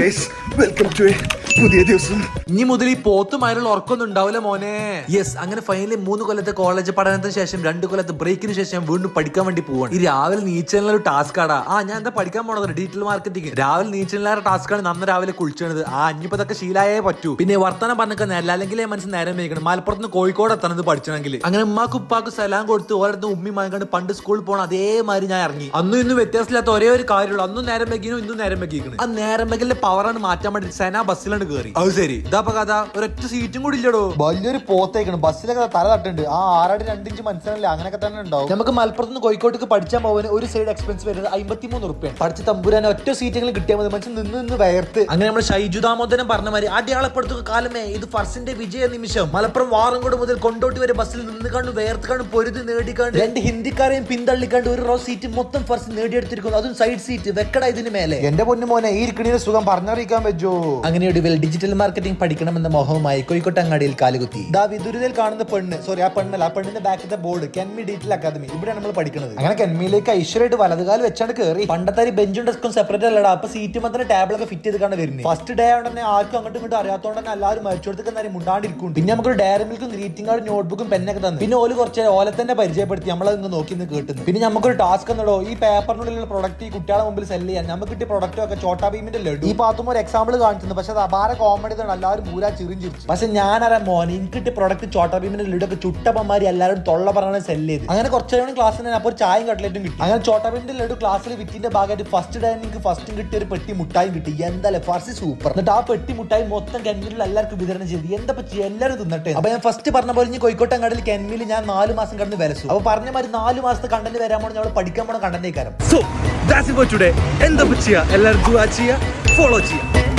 guys, welcome to a പുതിയ ദിവസം ഇനി മുതൽ ഈ പോത്തുമായുള്ള ഉറക്കൊന്നും ഉണ്ടാവില്ല മോനെ. യെസ് അങ്ങനെ ഫൈനലി മൂന്ന് കൊല്ലത്തെ കോളേജ് പഠനത്തിന് ശേഷം രണ്ട് കൊല്ലത്തെ ബ്രേക്കിന് ശേഷം വീണ്ടും പഠിക്കാൻ വേണ്ടി പോവാണ്. ഈ രാവിലെ നീച്ചലിന് ഒരു ടാസ്ക് ആടാ. ആ ഞാൻ എന്താ പഠിക്കാൻ പോണത്? ഡിജിറ്റൽ മാർക്കറ്റിംഗ് രാവിലെ നീച്ചലിനാറ് ടാസ്ക് ആണ് നന്ന രാവിലെ കുളിച്ചത്. ആ അഞ്ഞിപ്പതൊക്കെ ശീലായേ പറ്റൂ. പിന്നെ വർത്തമാനം പറഞ്ഞൊക്കെ നേരം അല്ലെങ്കിൽ മനസ്സിൽ നേരം വയ്ക്കണം മലപ്പുറത്ത് കോഴിക്കോട് എത്തണത് പഠിച്ചണമെങ്കിൽ അങ്ങനെ ഉമ്മാക്ക് ഉപ്പാക്ക് സലാം കൊടുത്ത് ഓരോരുത്തർ ഉമ്മി മാങ്ങാണ്ട് പണ്ട് സ്കൂളിൽ പോകണം അതേമാതിരി ഞാൻ ഇറങ്ങി. അന്നും ഇന്നും വ്യത്യാസമില്ലാത്ത ഒരേ ഒരു കാര്യമുള്ളൂ. അന്നും നേരം വെക്കിനും ഇന്നും നേരം വെക്കിക്കണം ആ നേരം വെക്കലിന്റെ പവറാണ് മാറ്റാൻ വേണ്ടി സെന ബസ്സിലാണ് കയറി അത് ശരി. ഇതാ കഥ. ഒരൊറ്റ സീറ്റും കൂടി ഇല്ലടോ. വലിയൊരു പോത്തേക്കണം. ബസ്സിലൊക്കെ തല തട്ടുണ്ട്. ആ ആറാടി രണ്ടിഞ്ച് മനസ്സിലല്ല അങ്ങനെയൊക്കെ തന്നെ ഉണ്ടാവും നമുക്ക് മലപ്പുറത്ത് നിന്ന് കോഴിക്കോട്ടേക്ക് പഠിച്ചാൽ പോകാൻ ഒരു സൈഡ് എക്സ്പെൻസ് വരുന്നത് അമ്പത്തിമൂന്ന് റുപ്യാണ് പഠിച്ച തമ്പുരാൻ ഒറ്റ സീറ്റെങ്കിലും കിട്ടിയാൽ മതി. മനുഷ്യൻ നിന്ന് നിന്ന് വയർത്ത് അങ്ങനെ നമ്മൾ ഷൈജു ദാമോദരൻ പറഞ്ഞ മാതിരി അടയാളപ്പെടുത്തുക കാലമേ. ഇത് ഫർസിന്റെ വിജയ നിമിഷം. മലപ്പുറം വാറങ്കോട് മുതൽ കൊണ്ടോട്ടി വരെ ബസ്സിൽ നിന്ന് കണ്ട് വേർത്ത് കണ്ട് പൊരുതി നേടിക്കാണ്ട് രണ്ട് ഹിന്ദിക്കാരെയും പിന്തള്ളിക്കാണ്ട് ഒരു റോ സീറ്റ് മൊത്തം ഫർസ് നേടിയെടുത്തിരിക്കുന്നു. അതും സൈഡ് സീറ്റ് വെക്കട ഇതിന് മേലെ. എന്റെ പൊന്നു മോനെ ഈ ഇരിക്കണീന്റെ സുഖം പറഞ്ഞറിയിക്കാൻ പറ്റുമോ അങ്ങനെ ഡിജിറ്റൽ മാർക്കറ്റിംഗ് പഠിക്കണമെന്ന മോഹവുമായി കോഴിക്കോട്ട് അങ്ങാടിയിൽ കാലുകുത്തി. ദാ വിദുരിതയിൽ കാണുന്ന പെണ്ണ്. സോറി ആ പെണ്ണല്ല ആ പെണ്ണിന്റെ ബാക്കിലെ ബോർഡ് കെൻമി ഡിജിറ്റൽ അക്കാദമി ഇവിടെയാണ് നമ്മൾ പഠിക്കുന്നത് അങ്ങനെ കെൻമിയിലേക്ക് ഐശ്വര്യമായിട്ട് വലതുകാലം വെച്ചാണ് കയറി പണ്ടത്തെ ഒരു ബെഞ്ചും ഡെസ്കും സെപ്പറേറ്റ് അല്ലടാ. അപ്പൊ സീറ്റ് മാത്രം ടേബിളൊക്കെ ഫിറ്റ് ചെയ്ത് കാണാൻ വരുന്നത് ഫസ്റ്റ് ഡേ ആയതുകൊണ്ട് തന്നെ ആർക്കും അങ്ങോട്ടും ഇങ്ങോട്ടും അറിയാത്തതുകൊണ്ട് തന്നെ എല്ലാവരും മരിച്ചോടത്തേക്ക് നേരം മുണ്ടാണ്ടിരിക്കും. പിന്നെ നമുക്ക് ഡയറി മിൽക്കും ഗ്രീറ്റിംഗ് കാർഡ് നോട്ട്ബുക്കും പെന്നൊക്കെ തന്നു. പിന്നെ ഓൽ കുറച്ച് ഓലെ തന്നെ പരിചയപ്പെടുത്തി നമ്മളത് ഇങ്ങ് നോക്കി നിന്ന് കേട്ടുന്നു. പിന്നെ നമുക്കൊരു ടാസ്ക് എന്നടോ ഈ പേപ്പറിനുള്ളിലുള്ള പ്രൊഡക്റ്റ് ഈ കുട്ടികളെ മുമ്പിൽ സെല്ല് ചെയ്യാൻ. നമുക്ക് കിട്ടിയ പ്രൊഡക്റ്റ് ഒക്കെ ചോട്ടാ ഭീമിന്റെ ലഡു. ഈ പാത്തും ഒരു എക്സാമ്പിൾ കാണിച്ചിരുന്നു. പക്ഷെ അത് അപാര കോമഡി തന്നെ എല്ലാവരും പൂരാ ചിരിഞ്ചിരിച്ചു ചിരിച്ചു പക്ഷെ ഞാനറിയാം മോൻ എനിക്ക് കിട്ടിയ പ്രൊഡക്റ്റ് ചോട്ടാ ഭീമിന്റെ ലിഡൊക്കെ ചുട്ടപ്പന്മാരി എല്ലാവരും തൊള്ള പറഞ്ഞാണ് സെൽ ചെയ്ത് അങ്ങനെ കുറച്ച് കഴിയുമ്പോൾ ക്ലാസ്സിൽ തന്നെ അപ്പോൾ ചായയും കട്ട്ലറ്റും കിട്ടി. അങ്ങനെ ചോട്ടാ ഭീമിന്റെ ലഡു ക്ലാസ്സിൽ വിറ്റിന്റെ ഭാഗമായിട്ട് ഫസ്റ്റ് ഡേ എനിക്ക് ഫസ്റ്റും കിട്ടിയ ഒരു പെട്ടി മുട്ടായും കിട്ടി. എന്തായാലും ഫസ്റ്റ് സൂപ്പർ എന്നിട്ട് ആ പെട്ടി മുട്ടായി മൊത്തം കെൻമിലുള്ള എല്ലാവർക്കും വിതരണം ചെയ്തു. എന്താ പറ്റി എല്ലാവരും തിന്നട്ടെ. അപ്പൊ ഞാൻ ഫസ്റ്റ് പറഞ്ഞ പോലെ ഇനി കടലിൽ കെൻമിയിൽ ഞാൻ നാല് മാസം കടന്ന് വരച്ചു. അപ്പൊ പറഞ്ഞ മാതിരി നാല് മാസത്തെ കണ്ടന്റ് വരാൻ പോണ ഞങ്ങൾ പഠിക്കാൻ പോണ കണ്ടന്റ് കാരം സോ ദാറ്റ്സ് ഫോർ ടുഡേ എന്താ പറ്റിയ എല്ലാവരും ഫോളോ ചെയ്യുക